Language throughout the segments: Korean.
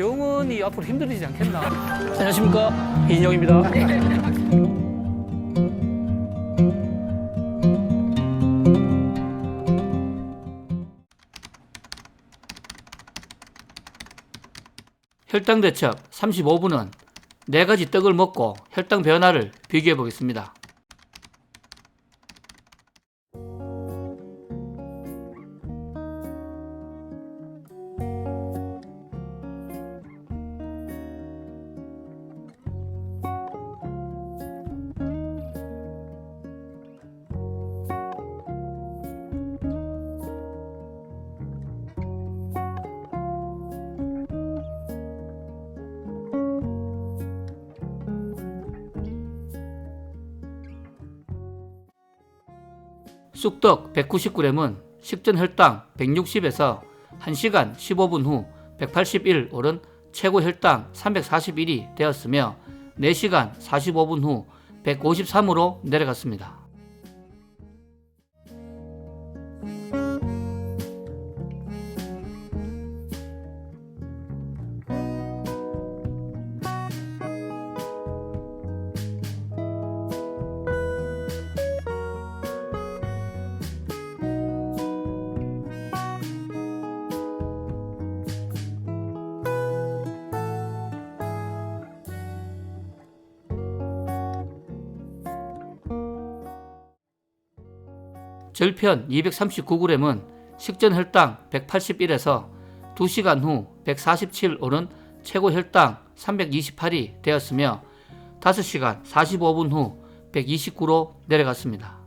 병원이 앞으로 힘들어지지 않겠나? 안녕하십니까 이인영입니다. 혈당 대첩 35분은 네 가지 떡을 먹고 혈당 변화를 비교해 보겠습니다. 쑥떡 190g은 식전 혈당 160에서 1시간 15분 후 181 오른 최고 혈당 341이 되었으며 4시간 45분 후 153으로 내려갔습니다. 절편 239g은 식전 혈당 181에서 2시간 후 147 오른 최고 혈당 328이 되었으며 5시간 45분 후 129로 내려갔습니다.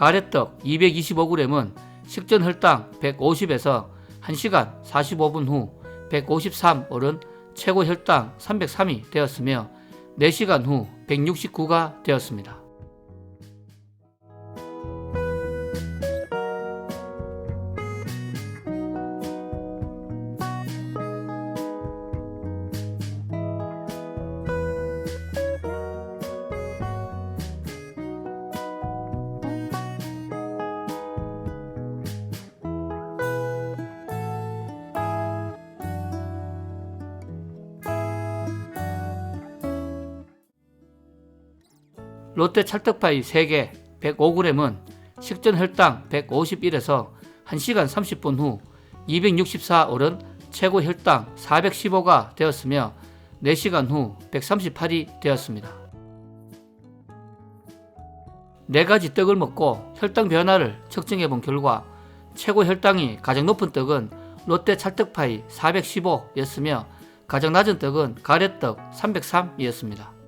가래떡 225g은 식전 혈당 150에서 1시간 45분 후 153 오른 최고 혈당 303이 되었으며 4시간 후 169가 되었습니다. 롯데 찰떡파이 3개 105g은 식전 혈당 151에서 1시간 30분 후 264 오른 최고 혈당 415가 되었으며 4시간 후 138이 되었습니다. 네 가지 떡을 먹고 혈당 변화를 측정해 본 결과 최고 혈당이 가장 높은 떡은 롯데 찰떡파이 415였으며 가장 낮은 떡은 가래떡 303이었습니다.